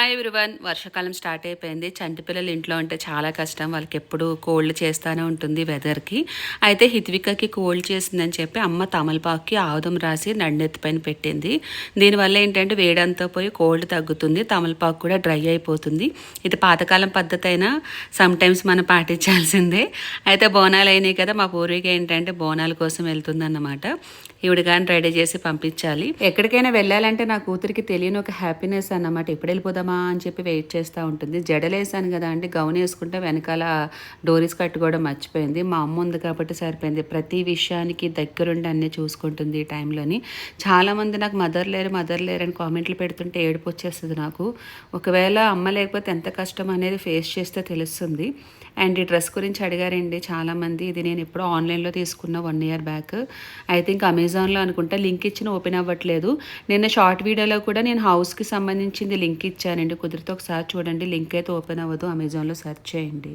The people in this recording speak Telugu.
హాయ్ ఎవ్రీవన్ వర్షాకాలం స్టార్ట్ అయిపోయింది. చంటి పిల్లలు ఇంట్లో ఉంటే చాలా కష్టం. వాళ్ళకి ఎప్పుడు కోల్డ్ చేస్తూనే ఉంటుంది వెదర్కి. అయితే హిత్వికకి కోల్డ్ చేసిందని చెప్పి అమ్మ తమలపాకుకి ఆవుదం రాసి నన్నెత్తి పైన పెట్టింది. దీనివల్ల ఏంటంటే వేడంతా పోయి కోల్డ్ తగ్గుతుంది. తమలపాకు కూడా డ్రై అయిపోతుంది. ఇది పాతకాలం పద్ధతి అయినా సమ్టైమ్స్ మనం పాటించాల్సిందే. అయితే బోనాలు అయినాయి కదా మా పూర్వీక ఏంటంటే బోనాల కోసం వెళ్తుందన్నమాట. ఈవిడ కానీ రెడీ చేసి పంపించాలి. ఎక్కడికైనా వెళ్ళాలంటే నా కూతురికి తెలియని ఒక హ్యాపీనెస్ అన్నమాట. ఎప్పుడు వెళ్దామా అని చెప్పి వెయిట్ చేస్తూ ఉంటుంది. జడలేసాను కదా అండి. గౌన్ వేసుకుంటే వెనకాల డోరీస్ కట్టుకోవడం మర్చిపోయింది. మా అమ్మ ఉంది కాబట్టి సరిపోయింది. ప్రతి విషయానికి దగ్గరుండి అన్నీ చూసుకుంటుంది ఈ టైంలోని. చాలామంది నాకు మదర్ లేరు మదర్ లేరు అని కామెంట్లు పెడుతుంటే ఏడుపు వచ్చేస్తుంది నాకు. ఒకవేళ అమ్మ లేకపోతే ఎంత కష్టం అనేది ఫేస్ చేస్తే తెలుస్తుంది. అండ్ ఈ డ్రెస్ గురించి అడిగారండి చాలామంది. ఇది నేను ఎప్పుడో ఆన్లైన్లో తీసుకున్న one year back. I think అమెజాన్లో అనుకుంటా. లింక్ ఇచ్చిన ఓపెన్ అవ్వట్లేదు. నిన్న షార్ట్ వీడియోలో కూడా నేను హౌస్కి సంబంధించింది లింక్ ఇచ్చాను. ఇచ్చానండి కుదిరితే ఒకసారి చూడండి. లింక్ అయితే ఓపెన్ అవ్వదు. అమెజాన్లో సెర్చ్ చేయండి.